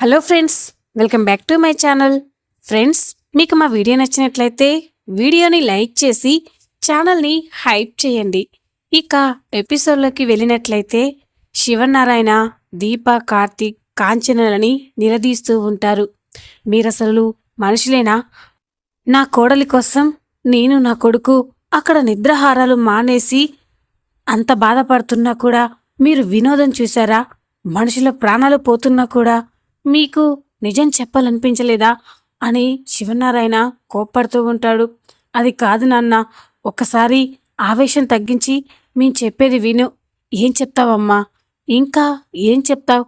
Hello friends welcome back to my channel. Friends మీకు మా video నచ్చినట్లయితే వీడియోని లైక్ చేసి ఛానల్ని హైప్ చేయండి. ఇక ఎపిసోడ్లోకి వెళ్ళినట్లయితే శివనారాయణ దీప కార్తీక్ కాంచనలని నిలదీస్తూ ఉంటారు. మీరసలు మనుషులేనా? నా కోడలి కోసం నేను నా కొడుకు అక్కడ నిద్రహారాలు మానేసి అంత బాధపడుతున్నా కూడా మీరు వినోదం చూసారా మనుషుల ప్రాణాలు పోతున్నా కూడా మీకు నిజం చెప్పాలనిపించలేదా? అని శివనారాయణ కోప్పడుతూ ఉంటాడు. అది కాదు నాన్న ఒకసారి ఆవేశం తగ్గించి మేము చెప్పేది విను. ఏం చెప్తావమ్మా? ఇంకా ఏం చెప్తావు?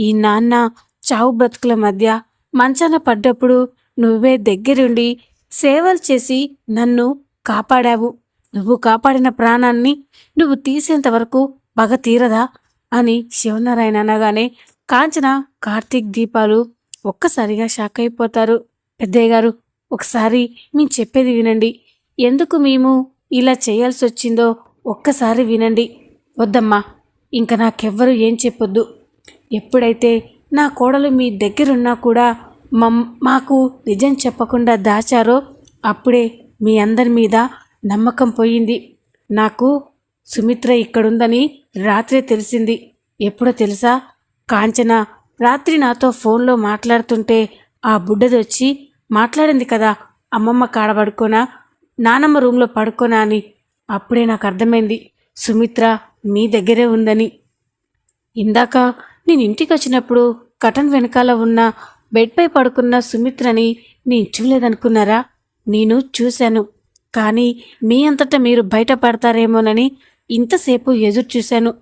ఈ నాన్న చావు బ్రతుకుల మధ్య మంచాన పడ్డప్పుడు నువ్వే దగ్గరుండి సేవలు చేసి నన్ను కాపాడావు. నువ్వు కాపాడిన ప్రాణాన్ని నువ్వు తీసేంత వరకు పగ తీరదా? అని శివనారాయణ అనగానే కాంచన కార్తీక్ దీపాలు ఒక్కసారిగా షాక్ అయిపోతారు. పెద్దయ్య గారు ఒకసారి మేము చెప్పేది వినండి. ఎందుకు మేము ఇలా చేయాల్సి వచ్చిందో ఒక్కసారి వినండి. వద్దమ్మా ఇంక నాకెవ్వరు ఏం చెప్పొద్దు. ఎప్పుడైతే నా కోడలు మీ దగ్గరున్నా కూడా మమ్ మాకు నిజం చెప్పకుండా దాచారో అప్పుడే మీ అందరి మీద నమ్మకం పోయింది. నాకు సుమిత్ర ఇక్కడుందని రాత్రే తెలిసింది. ఎప్పుడో తెలుసా? కాంచన రాత్రి నాతో ఫోన్లో మాట్లాడుతుంటే ఆ బుడ్డది వచ్చి మాట్లాడింది కదా అమ్మమ్మ కాడ పడుకోనా నానమ్మ రూమ్లో పడుకోనా అని. అప్పుడే నాకు అర్థమైంది సుమిత్ర మీ దగ్గరే ఉందని. ఇందాక నేను ఇంటికి వచ్చినప్పుడు కటన్ వెనకాల ఉన్న బెడ్పై పడుకున్న సుమిత్రని నేను చూడలేదనుకున్నారా? నేను చూశాను. కానీ మీ అంతటా మీరు బయటపడతారేమోనని ఇంతసేపు ఎదురు చూశాను.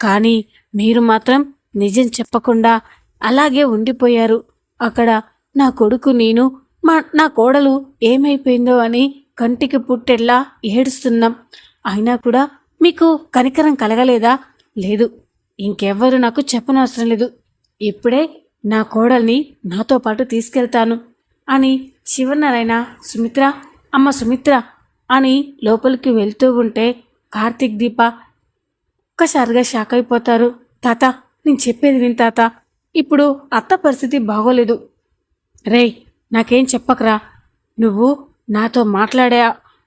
కానీ మీరు మాత్రం నిజం చెప్పకుండా అలాగే ఉండిపోయారు. అక్కడ నా కొడుకు నేను మా నా కోడలు ఏమైపోయిందో అని కంటికి పుట్టెల్లా ఏడుస్తున్నాం. అయినా కూడా మీకు కనికరం కలగలేదా? లేదు. ఇంకెవ్వరు నాకు చెప్పనవసరం లేదు. ఇప్పుడే నా కోడల్ని నాతో పాటు తీసుకెళ్తాను అని శివనారాయణ సుమిత్ర అమ్మ సుమిత్ర అని లోపలికి వెళ్తూ ఉంటే కార్తీక్ దీప ఒక్కసారిగా షాక్ అయిపోతారు. తాత నేను చెప్పేది విని తాత. ఇప్పుడు అత్త పరిస్థితి బాగోలేదు. రేయ్ నాకేం చెప్పకరా? నువ్వు నాతో మాట్లాడే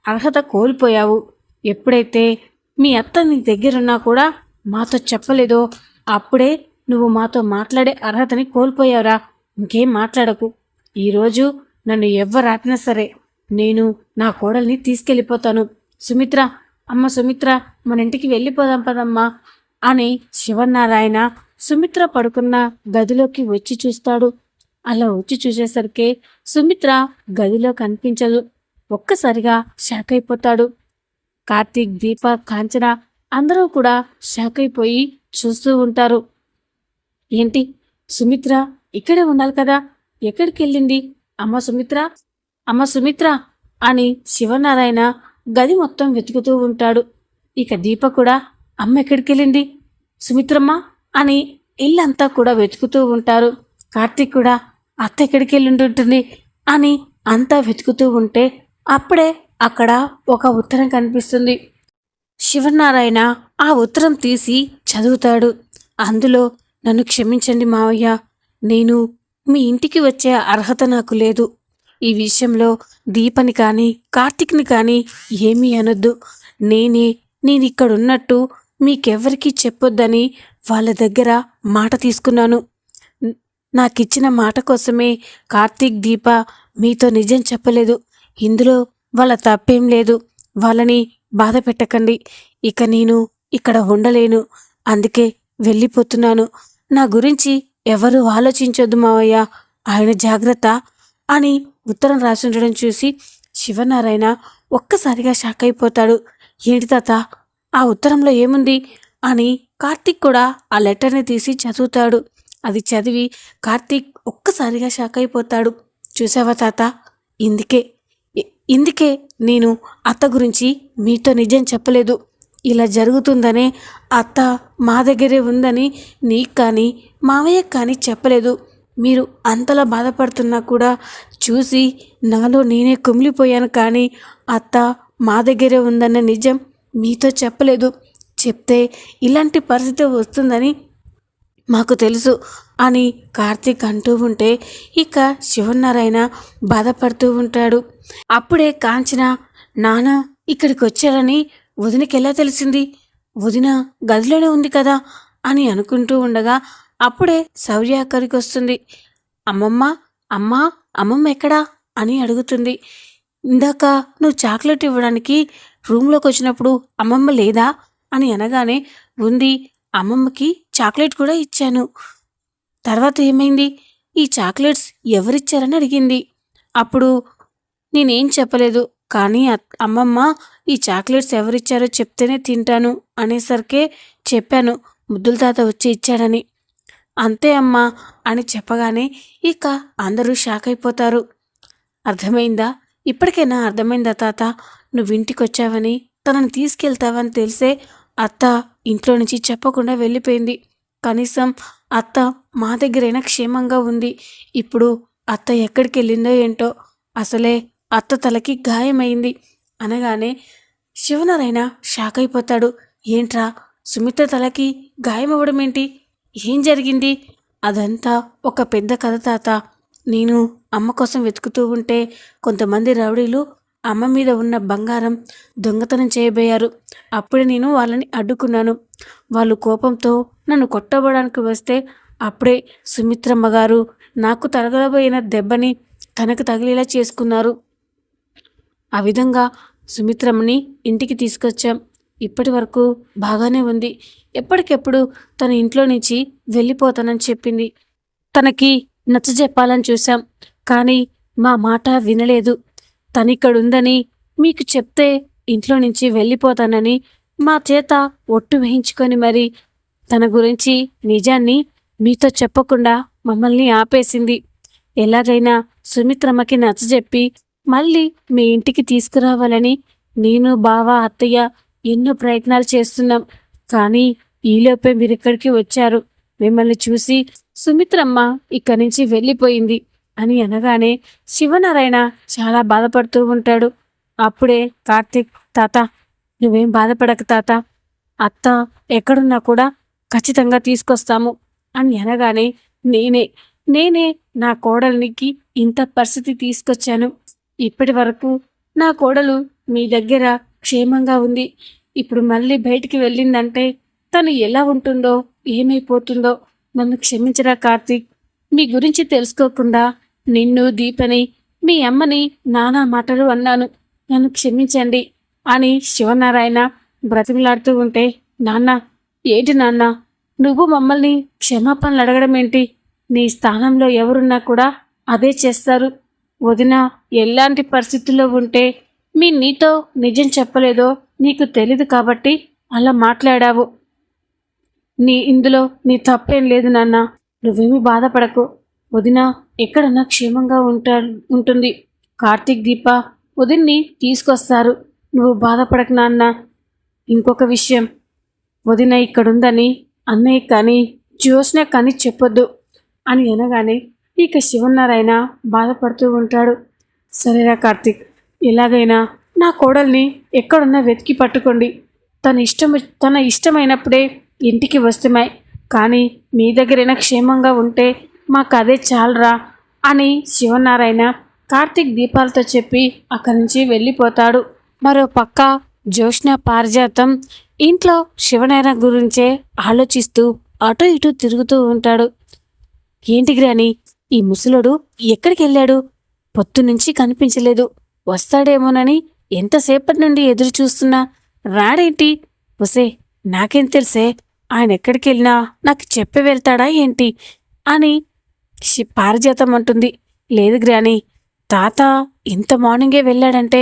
అర్హత కోల్పోయావు. ఎప్పుడైతే మీ అత్త నీ దగ్గరున్నా కూడా మాతో చెప్పలేదో అప్పుడే నువ్వు మాతో మాట్లాడే అర్హతని కోల్పోయావురా. ఇంకేం మాట్లాడకు. ఈరోజు నన్ను ఎవ్వరాపినా సరే నేను నా కోడల్ని తీసుకెళ్ళిపోతాను. సుమిత్ర అమ్మ సుమిత్ర మన ఇంటికి వెళ్ళిపోదాం పదమ్మా అని శివనారాయణ సుమిత్ర పడుకున్న గదిలోకి వచ్చి చూస్తాడు. అలా వచ్చి చూసేసరికి సుమిత్ర గదిలో కనిపించదు. ఒక్కసారిగా షాక్ అయిపోతాడు. కార్తీక్ దీప కాంచన అందరూ కూడా షాక్ అయిపోయి చూస్తూ ఉంటారు. ఏంటి? సుమిత్ర ఇక్కడే ఉండాలి కదా? ఎక్కడికి వెళ్ళింది? అమ్మ సుమిత్ర? అమ్మ సుమిత్ర అని శివనారాయణ గది మొత్తం వెతుకుతూ ఉంటాడు. ఇక దీప కూడా అమ్మ ఎక్కడికి వెళ్ళింది? సుమిత్రమ్మ? అని ఇల్లంతా కూడా వెతుకుతూ ఉంటారు. కార్తీక్ కూడా అత్త ఎక్కడికి వెళ్ళి ఉంటుంది అని అంతా వెతుకుతూ ఉంటే అప్పుడే అక్కడ ఒక ఉత్తరం కనిపిస్తుంది. శివనారాయణ ఆ ఉత్తరం తీసి చదువుతాడు. అందులో నన్ను క్షమించండి మావయ్య నేను మీ ఇంటికి వచ్చే అర్హత నాకు లేదు. ఈ విషయంలో దీపని కానీ కార్తిక్ని కానీ ఏమీ అనొద్దు. నేనే నేను ఇక్కడున్నట్టు మీకెవ్వరికీ చెప్పొద్దని వాళ్ళ దగ్గర మాట తీసుకున్నాను. నాకిచ్చిన మాట కోసమే కార్తీక్ దీప మీతో నిజం చెప్పలేదు. ఇందులో వాళ్ళ తప్పేం లేదు. వాళ్ళని బాధ పెట్టకండి. ఇక నేను ఇక్కడ ఉండలేను. అందుకే వెళ్ళిపోతున్నాను. నా గురించి ఎవరు ఆలోచించొద్దు మావయ్య. ఆయన జాగ్రత్త అని ఉత్తరం రాసి ఉండడం చూసి శివనారాయణ ఒక్కసారిగా షాక్ అయిపోతాడు. ఏంటి తాత? ఆ ఉత్తరంలో ఏముంది? అని కార్తీక్ కూడా ఆ లెటర్ని తీసి చదువుతాడు. అది చదివి కార్తీక్ ఒక్కసారిగా షాక్ అయిపోతాడు. చూసావా తాత? ఇందుకే. ఇందుకే నేను అత్త గురించి మీతో నిజం చెప్పలేదు. ఇలా జరుగుతుందనే అత్త మా దగ్గరే ఉందని నీకు కానీ మావయ్యకు కానీ చెప్పలేదు. మీరు అంతలా బాధపడుతున్నా కూడా చూసి నాలో నేనే కుమిలిపోయాను కానీ అత్త మా దగ్గరే ఉందన్న నిజం మీతో చెప్పలేదు. చెప్తే ఇలాంటి పరిస్థితి వస్తుందని మాకు తెలుసు అని కార్తీక్ అంటూ ఉంటే ఇక శివనారాయణ బాధపడుతూ ఉంటాడు. అప్పుడే కాంచన నాన్న ఇక్కడికి వచ్చారని వదినకి ఎలా తెలిసింది? వదిన గదిలోనే ఉంది కదా అని అనుకుంటూ ఉండగా అప్పుడే శౌర్య అక్కడికి వస్తుంది. అమ్మమ్మ అమ్మా అమ్మమ్మ ఎక్కడా? అని అడుగుతుంది. ఇందాక నువ్వు చాక్లెట్ ఇవ్వడానికి రూమ్లోకి వచ్చినప్పుడు అమ్మమ్మ లేదా? అని అనగానే ఉంది అమ్మమ్మకి చాక్లెట్ కూడా ఇచ్చాను. తర్వాత ఏమైంది? ఈ చాక్లెట్స్ ఎవరిచ్చారని అడిగింది. అప్పుడు నేనేం చెప్పలేదు కానీ అమ్మమ్మ ఈ చాక్లెట్స్ ఎవరిచ్చారో చెప్తేనే తింటాను అనేసరికే చెప్పాను ముద్దుల తాత వచ్చి ఇచ్చాడని. అంతే అమ్మా అని చెప్పగానే ఇక అందరూ షాక్ అయిపోతారు. అర్థమైందా? ఇప్పటికైనా అర్థమైందా తాత? నువ్వు ఇంటికి వచ్చావని తనని తీసుకెళ్తావని తెలిసే అత్త ఇంట్లో నుంచి చెప్పకుండా వెళ్ళిపోయింది. కనీసం అత్త మా దగ్గరైనా క్షేమంగా ఉంది. ఇప్పుడు అత్త ఎక్కడికి వెళ్ళిందో ఏంటో అసలే అత్త తలకి గాయమైంది. అనగానే శివనారాయణ షాక్ అయిపోతాడు. ఏంట్రా సుమిత్ర తలకి గాయమవ్వడం ఏంటి? ఏం జరిగింది? అదంతా ఒక పెద్ద కథ తాత. నేను అమ్మ కోసం వెతుకుతూ ఉంటే కొంతమంది రౌడీలు అమ్మ మీద ఉన్న బంగారం దొంగతనం చేయబోయారు. అప్పుడే నేను వాళ్ళని అడ్డుకున్నాను. వాళ్ళు కోపంతో నన్ను కొట్టబోవడానికి వస్తే అప్పుడే సుమిత్రమ్మ గారు నాకు తగలబోయిన దెబ్బని తనకు తగిలేలా చేసుకున్నారు. ఆ విధంగా సుమిత్రమ్మని ఇంటికి తీసుకొచ్చాం. ఇప్పటి వరకు బాగానే ఉంది. ఎప్పటికెప్పుడు తన ఇంట్లో నుంచి వెళ్ళిపోతానని చెప్పింది. తనకి నచ్చ చెప్పాలని చూశాం. కానీ మా మాట వినలేదు. తనిక్కడుందని మీకు చెప్తే ఇంట్లో నుంచి వెళ్ళిపోతానని మా చేత ఒట్టు వేయించుకొని మరి తన గురించి నిజాన్ని మీతో చెప్పకుండా మమ్మల్ని ఆపేసింది. ఎలాగైనా సుమిత్రమ్మకి నచ్చజెప్పి మళ్ళీ మీ ఇంటికి తీసుకురావాలని నేను బావ అత్తయ్య ఎన్నో ప్రయత్నాలు చేస్తున్నాం. కానీ ఈలోపే మీరు ఇక్కడికి వచ్చారు. మిమ్మల్ని చూసి సుమిత్రమ్మ ఇక్కడి నుంచి వెళ్ళిపోయింది. అని అనగానే శివనారాయణ చాలా బాధపడుతూ ఉంటాడు. అప్పుడే కార్తీక్ తాత నువ్వేం బాధపడక తాత. అత్త ఎక్కడున్నా కూడా ఖచ్చితంగా తీసుకొస్తాము అని అనగానే నేనే నేనే నా కోడలికి ఇంత పరిస్థితి తీసుకొచ్చాను. ఇప్పటి వరకు నా కోడలు మీ దగ్గర క్షేమంగా ఉంది. ఇప్పుడు మళ్ళీ బయటికి వెళ్ళిందంటే తను ఎలా ఉంటుందో ఏమైపోతుందో నన్ను క్షమించరా కార్తీక్? మీ గురించి తెలుసుకోకుండా నిన్ను దీపని మీ అమ్మని నానా మాటలు అన్నాను. నన్ను క్షమించండి అని శివనారాయణ బ్రతిమలాడుతూ ఉంటే నాన్న ఏంటి నాన్న? నువ్వు మమ్మల్ని క్షమాపణలు అడగడం ఏంటి? నీ స్థానంలో ఎవరున్నా కూడా అదే చేస్తారు. వదిన ఎలాంటి పరిస్థితుల్లో ఉంటే మీ నీతో నిజం చెప్పలేదో నీకు తెలీదు కాబట్టి అలా మాట్లాడావు. నీ ఇందులో నీ తప్పేం లేదు నాన్న. నువ్వేమీ బాధపడకు. వదిన ఎక్కడన్నా క్షేమంగా ఉంటా ఉంటుంది. కార్తీక్ దీప వదిన్ని తీసుకొస్తారు. నువ్వు బాధపడకు నాన్న. ఇంకొక విషయం. వదిన ఇక్కడుందని అన్నయ్య కానీ జ్యోత్స్న కానీ చెప్పొద్దు అని అనగానే ఇక శివన్నారాయణ బాధపడుతూ ఉంటాడు. సరేరా కార్తీక్ ఎలాగైనా నా కోడల్ని ఎక్కడున్నా వెతికి పట్టుకోండి. తన ఇష్టం తన ఇష్టమైనప్పుడే ఇంటికి వస్తున్నాయి. కానీ మీ దగ్గరైనా క్షేమంగా ఉంటే మాకు అదే చాలరా అని శివనారాయణ కార్తీక్ దీపాలతో చెప్పి అక్కడి నుంచి వెళ్ళిపోతాడు. మరో పక్క జ్యోష్ణ పారిజాతం ఇంట్లో శివనారాయణ గురించే ఆలోచిస్తూ అటు ఇటు తిరుగుతూ ఉంటాడు. ఏంటి గ్రాని ఈ ముసలోడు ఎక్కడికి వెళ్ళాడు? పొత్తునుంచి కనిపించలేదు. వస్తాడేమోనని ఎంతసేపటి నుండి ఎదురు చూస్తున్నా. రాడేంటి? ఒసే నాకేం తెలుసే? ఆయన ఎక్కడికి వెళ్ళినా నాకు చెప్పి వెళ్తాడా ఏంటి? అని పారిజాతం అంటుంది. లేదు గ్రాని తాత ఇంత మార్నింగే వెళ్ళాడంటే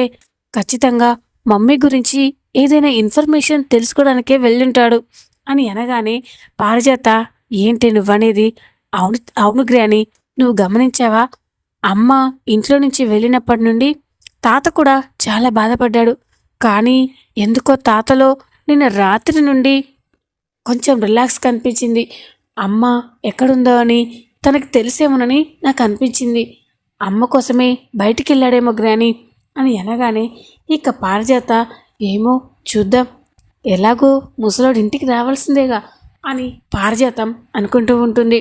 ఖచ్చితంగా మమ్మీ గురించి ఏదైనా ఇన్ఫర్మేషన్ తెలుసుకోవడానికే వెళ్ళుంటాడు అని అనగానే పారిజాత ఏంటి నువ్వనేది? అవును అవును గ్రాని నువ్వు గమనించావా? అమ్మ ఇంట్లో నుంచి వెళ్ళినప్పటి నుండి తాత కూడా చాలా బాధపడ్డాడు. కానీ ఎందుకో తాతలో నిన్న రాత్రి నుండి కొంచెం రిలాక్స్ కనిపించింది అమ్మ ఎక్కడుందో అని తనకు తెలిసేమోనని నాకు అనిపించింది అమ్మ కోసమే బయటికి వెళ్ళాడేమో గ్రాని అని అనగానే ఇక పారిజాత ఏమో చూద్దాం. ఎలాగో ముసలోడు ఇంటికి రావాల్సిందేగా అని పారిజాతం అనుకుంటూ ఉంటుంది.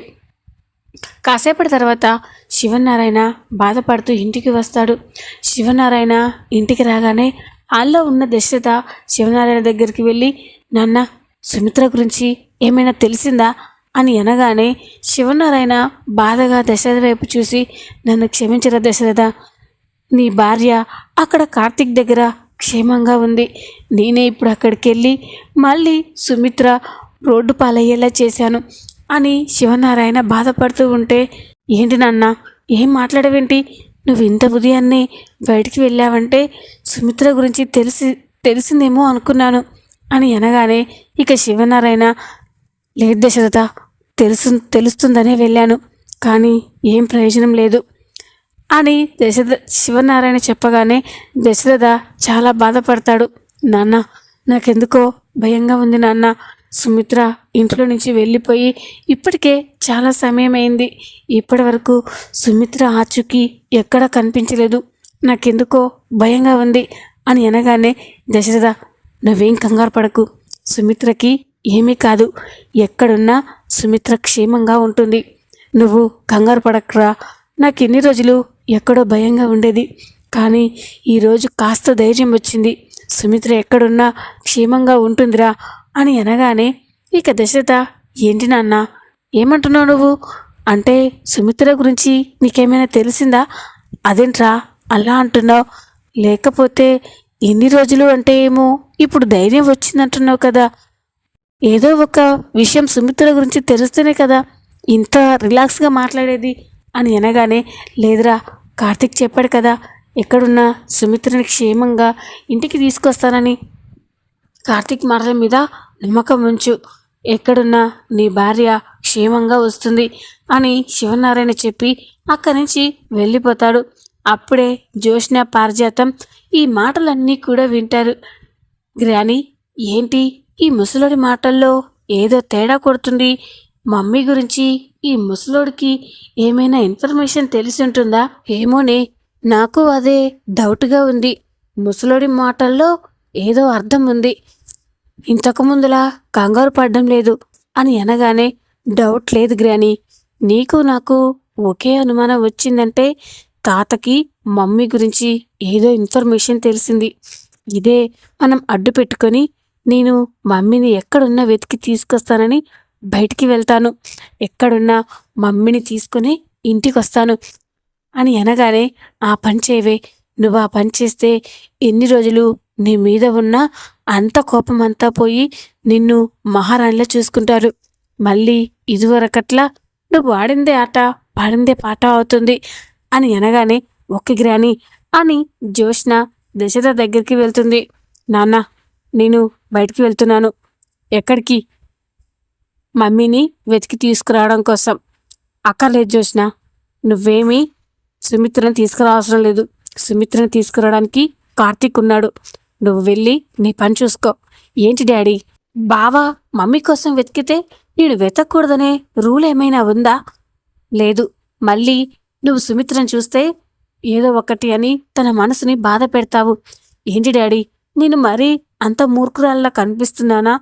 కాసేపటి తర్వాత శివనారాయణ బాధపడుతూ ఇంటికి వస్తాడు. శివనారాయణ ఇంటికి రాగానే వాళ్ళలో ఉన్న దశరథ శివనారాయణ దగ్గరికి వెళ్ళి నాన్న సుమిత్ర గురించి ఏమైనా తెలిసిందా? అని అనగానే శివనారాయణ బాధగా దశరథ వైపు చూసి నన్ను క్షమించరా దశరథ. నీ భార్య అక్కడ కార్తిక్ దగ్గర క్షేమంగా ఉంది. నేనే ఇప్పుడు అక్కడికి వెళ్ళి మళ్ళీ సుమిత్ర రోడ్డు పాలయ్యేలా చేశాను అని శివనారాయణ బాధపడుతూ ఉంటే ఏంటి నాన్న ఏం మాట్లాడవేంటి? నువ్వు ఇంత ఉదయాన్నే బయటికి వెళ్ళావంటే సుమిత్ర గురించి తెలిసి తెలిసిందేమో అనుకున్నాను అని అనగానే ఇక శివనారాయణ లేదు దశరథ తెలుసు తెలుస్తుందనే వెళ్ళాను. కానీ ఏం ప్రయోజనం లేదు. అని దశరథ శివనారాయణ చెప్పగానే దశరథ చాలా బాధపడతాడు. నాన్న నాకెందుకో భయంగా ఉంది నాన్న. సుమిత్ర ఇంట్లో నుంచి వెళ్ళిపోయి ఇప్పటికే చాలా సమయం అయింది ఇప్పటి వరకు సుమిత్ర ఆచూకీ ఎక్కడా కనిపించలేదు. నాకెందుకో భయంగా ఉంది అని అనగానే దశరథ నువ్వేం కంగారు పడకు. సుమిత్రకి ఏమీ కాదు. ఎక్కడున్నా సుమిత్ర క్షేమంగా ఉంటుంది. నువ్వు కంగారు పడకరా నాకు ఎన్ని రోజులు ఎక్కడో భయంగా ఉండేది. కానీ ఈరోజు కాస్త ధైర్యం వచ్చింది. సుమిత్ర ఎక్కడున్నా క్షేమంగా ఉంటుందిరా అని అనగానే ఇక దశరథ ఏంటి నాన్న? ఏమంటున్నావు నువ్వు? అంటే సుమిత్ర గురించి నీకేమైనా తెలిసిందా? అదేంట్రా అలా అంటున్నావు? లేకపోతే ఎన్ని రోజులు అంటే ఏమో ఇప్పుడు ధైర్యం వచ్చిందంటున్నావు కదా. ఏదో ఒక విషయం సుమిత్ర గురించి తెలుస్తేనే కదా ఇంత రిలాక్స్గా మాట్లాడేది అని అనగానే లేదురా కార్తిక్ చెప్పాడు కదా ఎక్కడున్నా సుమిత్రని క్షేమంగా ఇంటికి తీసుకొస్తానని. కార్తిక్ మాటల మీద నమ్మకం ఉంచు. ఎక్కడున్నా నీ భార్య క్షేమంగా వస్తుంది అని శివనారాయణ చెప్పి అక్కడి నుంచి వెళ్ళిపోతాడు. అప్పుడే జోష్న పారిజాతం ఈ మాటలన్నీ కూడా వింటారు. గ్రాని ఏంటి? ఈ ముసలోడి మాటల్లో ఏదో తేడా కొడుతుంది. మమ్మీ గురించి ఈ ముసలోడికి ఏమైనా ఇన్ఫర్మేషన్ తెలిసి ఉంటుందా? ఏమోనే నాకు అదే డౌట్గా ఉంది. ముసలోడి మాటల్లో ఏదో అర్థం ఉంది. ఇంతకుముందులా కంగారు పడడం లేదు అని అనగానే డౌట్ లేదు గ్రాని నీకు నాకు ఒకే అనుమానం వచ్చిందంటే తాతకి మమ్మీ గురించి ఏదో ఇన్ఫర్మేషన్ తెలిసింది. ఇదే మనం అడ్డు పెట్టుకొని నేను మమ్మీని ఎక్కడున్నా వెతికి తీసుకొస్తానని బయటికి వెళ్తాను. ఎక్కడున్నా మమ్మీని తీసుకుని ఇంటికి వస్తాను అని అనగానే ఆ పని చేయవే. నువ్వు ఆ పని చేస్తే ఎన్ని రోజులు నీ మీద ఉన్న అంత కోపం అంతా పోయి నిన్ను మహారాణిలా చూసుకుంటారు. మళ్ళీ ఇదివరకట్లా నువ్వు ఆడిందే ఆట పాడిందే పాట అవుతుంది అని అనగానే ఒక్క గ్రాని అని జోష్న దశరథ దగ్గరికి వెళ్తుంది. నాన్న నేను బయటికి వెళ్తున్నాను. ఎక్కడికి? మమ్మీని వెతికి తీసుకురావడం కోసం. అక్కర్లేదు జోష్న నువ్వేమీ సుమిత్రని తీసుకురావసరం లేదు. సుమిత్రని తీసుకురావడానికి కార్తీక్ ఉన్నాడు. నువ్వు వెళ్ళి నీ పని చూసుకో. ఏంటి డాడీ? బావా మమ్మీ కోసం వెతికితే నేను వెతకూడదనే రూల్ ఏమైనా ఉందా? లేదు. మళ్ళీ నువ్వు సుమిత్రను చూస్తే ఏదో ఒకటి అని తన మనసుని బాధ పెడతావు. ఏంటి డాడీ? నేను మరీ అంత మూర్ఖురాల్లా కనిపిస్తున్నానా?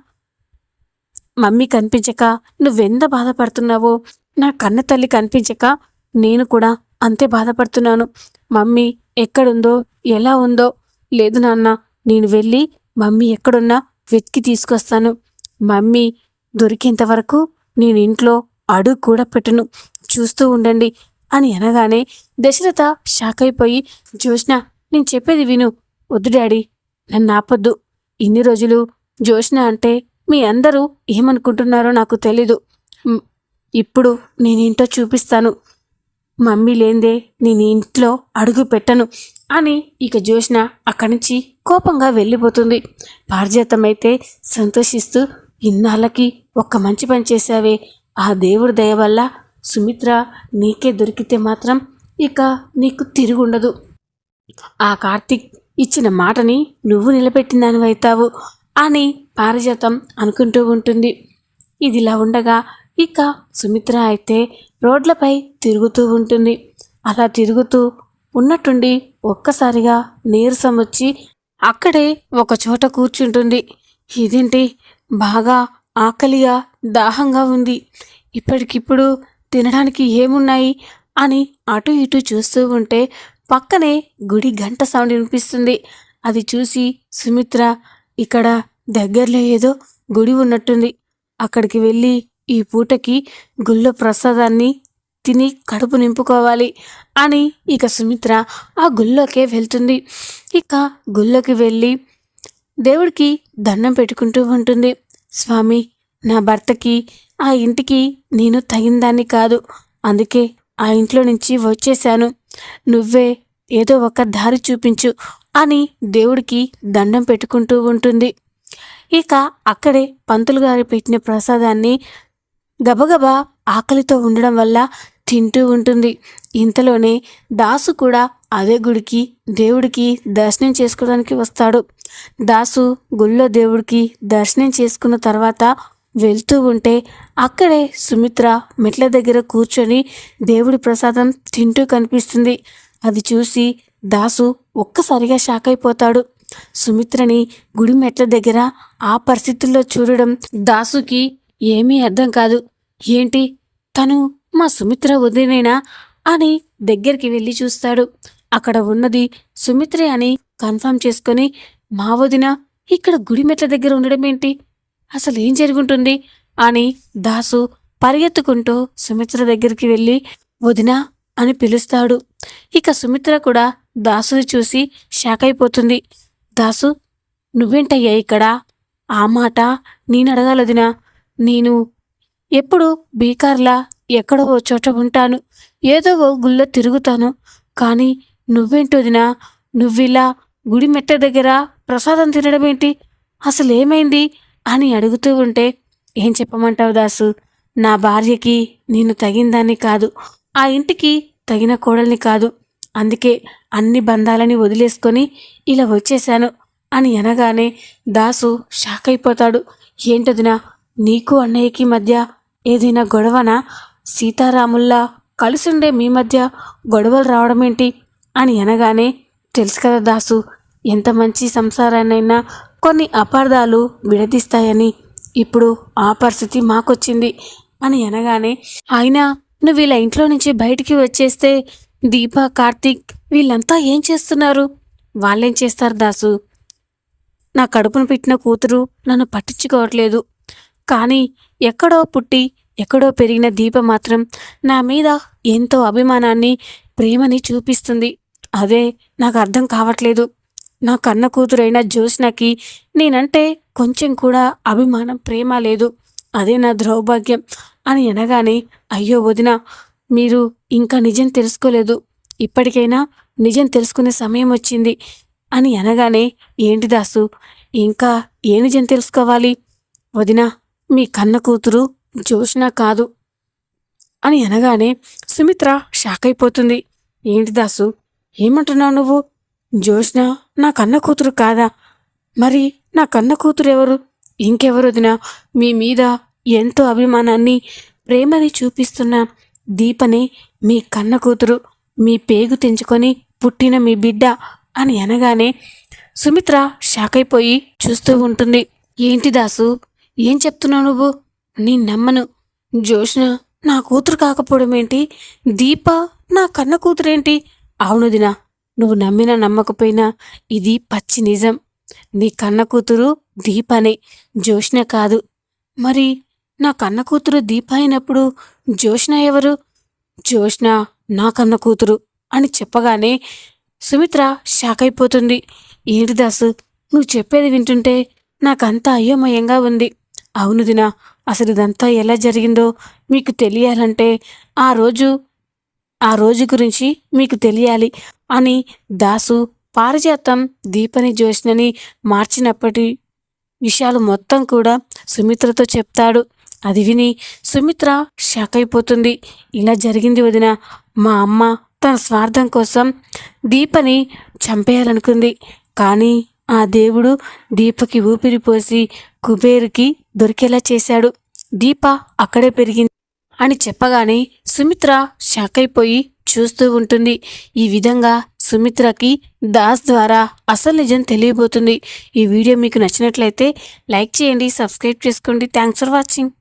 మమ్మీ కనిపించక నువ్వెంత బాధపడుతున్నావో? నా కన్న తల్లి కనిపించక నేను కూడా అంతే బాధపడుతున్నాను. మమ్మీ ఎక్కడుందో ఎలా ఉందో? లేదు నాన్న నేను వెళ్ళి మమ్మీ ఎక్కడున్నా వెతికి తీసుకొస్తాను. మమ్మీ దొరికేంత వరకు నేను ఇంట్లో అడుగు కూడా పెట్టను. చూస్తూ ఉండండి అని అనగానే దశరథ షాక్ అయిపోయి జోష్న నేను చెప్పేది విను. వద్దు డాడీ నన్ను ఆపొద్దు. ఇన్ని రోజులు జోష్న అంటే మీ అందరూ ఏమనుకుంటున్నారో నాకు తెలీదు. ఇప్పుడు నేనేంటో చూపిస్తాను. మమ్మీ లేందే నేను ఇంట్లో అడుగు పెట్టను అని ఇక జోష్న అక్కడి నుంచి కోపంగా వెళ్ళిపోతుంది. పారిజాతం అయితే సంతోషిస్తూ ఇన్నాళ్ళకి ఒక్క మంచి పని చేశావే. ఆ దేవుడి దయ వల్ల సుమిత్ర నీకే దొరికితే మాత్రం ఇక నీకు తిరుగుండదు. ఆ కార్తీక్ ఇచ్చిన మాటని నువ్వు నిలబెట్టిందానివైతావు అని పారిజాతం అనుకుంటూ ఉంటుంది. ఇదిలా ఉండగా ఇక సుమిత్ర అయితే రోడ్లపై తిరుగుతూ ఉంటుంది. అలా తిరుగుతూ ఉన్నట్టుండి ఒక్కసారిగా నీరసం వచ్చి అక్కడే ఒక చోట కూర్చుంటుంది. ఇదేంటి? బాగా ఆకలిగా దాహంగా ఉంది. ఇప్పటికిప్పుడు తినడానికి ఏమున్నాయి అని అటు ఇటు చూస్తూ ఉంటే పక్కనే గుడి గంట సౌండ్ వినిపిస్తుంది. అది చూసి సుమిత్ర ఇక్కడ దగ్గరలో ఏదో గుడి ఉన్నట్టుంది. అక్కడికి వెళ్ళి ఈ పూటకి గుళ్ళో ప్రసాదాన్ని తిని కడుపు నింపుకోవాలి అని ఇక సుమిత్ర ఆ గుళ్ళోకే వెళ్తుంది. ఇక గుళ్ళోకి వెళ్ళి దేవుడికి దండం పెట్టుకుంటూ ఉంటుంది. స్వామి నా భర్తకి ఆ ఇంటికి నేను తగిందాన్ని కాదు. అందుకే ఆ ఇంట్లో నుంచి వచ్చేశాను. నువ్వే ఏదో ఒక దారి చూపించు అని దేవుడికి దండం పెట్టుకుంటూ ఉంటుంది. ఇక అక్కడే పంతులు గారు పెట్టిన ప్రసాదాన్ని గబగబా ఆకలితో ఉండడం వల్ల తింటూ ఉంటుంది. ఇంతలోనే దాసు కూడా అదే గుడికి దేవుడికి దర్శనం చేసుకోవడానికి వస్తాడు. దాసు గుళ్ళో దేవుడికి దర్శనం చేసుకున్న తర్వాత వెళ్తూ ఉంటే అక్కడే సుమిత్ర మెట్ల దగ్గర కూర్చొని దేవుడి ప్రసాదం తింటూ కనిపిస్తుంది. అది చూసి దాసు ఒక్కసారిగా షాక్ అయిపోతాడు. సుమిత్రని గుడి మెట్ల దగ్గర ఆ పరిస్థితుల్లో చూడడం దాసుకి ఏమీ అర్థం కాదు. ఏంటి? తను మా సుమిత్ర వదినేనా? అని దగ్గరికి వెళ్ళి చూస్తాడు. అక్కడ ఉన్నది సుమిత్రే అని కన్ఫర్మ్ చేసుకొని మా వదిన ఇక్కడ గుడి మెట్ల దగ్గర ఉండడం ఏంటి? అసలు ఏం జరుగుంటుంది? అని దాసు పరిగెత్తుకుంటూ సుమిత్ర దగ్గరికి వెళ్ళి వదినా అని పిలుస్తాడు. ఇక సుమిత్ర కూడా దాసుని చూసి షాక్ అయిపోతుంది. దాసు నువ్వేంటయ్యా ఇక్కడ? ఆ మాట నేను అడగాలొదినా నేను ఎప్పుడు బీకార్లా ఎక్కడో ఓ చోట ఉంటాను. ఏదో ఓ గుళ్ళో తిరుగుతాను. కానీ నువ్వేంటొదినా నువ్విలా గుడి మెట్ట దగ్గర ప్రసాదం తినడం ఏంటి అసలేమైంది? అని అడుగుతూ ఉంటే ఏం చెప్పమంటావు దాసు? నా భార్యకి నేను తగిందాన్ని కాదు. ఆ ఇంటికి తగిన కోడల్ని కాదు. అందుకే అన్ని బంధాలని వదిలేసుకొని ఇలా వచ్చేశాను అని అనగానే దాసు షాక్ అయిపోతాడు. ఏంటదినా నీకు అన్నయ్యకి మధ్య ఏదైనా గొడవనా? సీతారాముల్లా కలిసుండే మీ మధ్య గొడవలు రావడం ఏంటి అని అనగానే తెలుసు కదా దాసు ఎంత మంచి సంసారాన్నైనా కొన్ని అపార్థాలు విడదీస్తాయని ఇప్పుడు ఆ పరిస్థితి మాకొచ్చింది అని అనగానే అయినా నువ్వు వీళ్ళ ఇంట్లో నుంచి బయటికి వచ్చేస్తే దీప కార్తీక్ వీళ్ళంతా ఏం చేస్తున్నారు? వాళ్ళేం చేస్తారు దాసు? నా కడుపును పెట్టిన కూతురు నన్ను పట్టించుకోవట్లేదు. కానీ ఎక్కడో పుట్టి ఎక్కడో పెరిగిన దీప మాత్రం నా మీద ఎంతో అభిమానాన్ని ప్రేమని చూపిస్తుంది. అదే నాకు అర్థం కావట్లేదు. నా కన్న కూతురైన జ్యోత్స్నకి నేనంటే కొంచెం కూడా అభిమానం ప్రేమ లేదు. అదే నా దౌర్భాగ్యం అని అనగానే అయ్యో వదిన మీరు ఇంకా నిజం తెలుసుకోలేదు. ఇప్పటికైనా నిజం తెలుసుకునే సమయం వచ్చింది అని అనగానే ఏంటి దాసు ఇంకా ఏ నిజం తెలుసుకోవాలి? వదిన మీ కన్న కూతురు జ్యోష్ణ కాదు అని అనగానే సుమిత్ర షాక్ అయిపోతుంది. ఏంటి దాసు ఏమంటున్నావు నువ్వు? జ్యోష్ణ నా కన్న కూతురు కాదా? మరి నా కన్న కూతురు ఎవరు ఇంకెవరు వదిన? మీ మీద ఎంతో అభిమానాన్ని ప్రేమని చూపిస్తున్న దీపనే మీ కన్న కూతురు. మీ పేగు తెంచుకొని పుట్టిన మీ బిడ్డ అని అనగానే సుమిత్ర షాక్ అయిపోయి చూస్తూ ఉంటుంది. ఏంటి దాసు? ఏం చెప్తున్నావు నువ్వు? నీ నమ్మను. జోష్న నా కూతురు కాకపోవడం ఏంటి దీప నా కన్న కూతురేంటి? అవును దినా నువ్వు నమ్మినా నమ్మకపోయినా ఇది పచ్చి నిజం. నీ కన్న కూతురు దీపనే జోష్న కాదు. మరి నా కన్న కూతురు దీప అయినప్పుడు జోష్న ఎవరు? జోష్న నా కన్న కూతురు అని చెప్పగానే సుమిత్ర షాక్ అయిపోతుంది. ఏంటి దాసు నువ్వు చెప్పేది వింటుంటే నాకంతా అయోమయంగా ఉంది. అవును దినా అసలు ఇదంతా ఎలా జరిగిందో మీకు తెలియాలంటే ఆ రోజు ఆ రోజు గురించి మీకు తెలియాలి. అని దాసు పారిజాతం దీపని జోష్నని మార్చినప్పటి విషయాలు మొత్తం కూడా సుమిత్రతో చెప్తాడు. అది విని సుమిత్ర షాక్ అయిపోతుంది. ఇలా జరిగింది వదిన. మా అమ్మ తన స్వార్థం కోసం దీపని చంపేయాలనుకుంది. కానీ ఆ దేవుడు దీపకి ఊపిరి పోసి కుబేరుకి దొరికేలా చేశాడు. దీప అక్కడే పెరిగింది అని చెప్పగానే సుమిత్ర షాక్ అయిపోయి చూస్తూ ఉంటుంది. ఈ విధంగా సుమిత్రకి దాస్ ద్వారా అసలు నిజం తెలియబోతుంది. ఈ వీడియో మీకు నచ్చినట్లయితే లైక్ చేయండి సబ్స్క్రైబ్ చేసుకోండి. Thanks for watching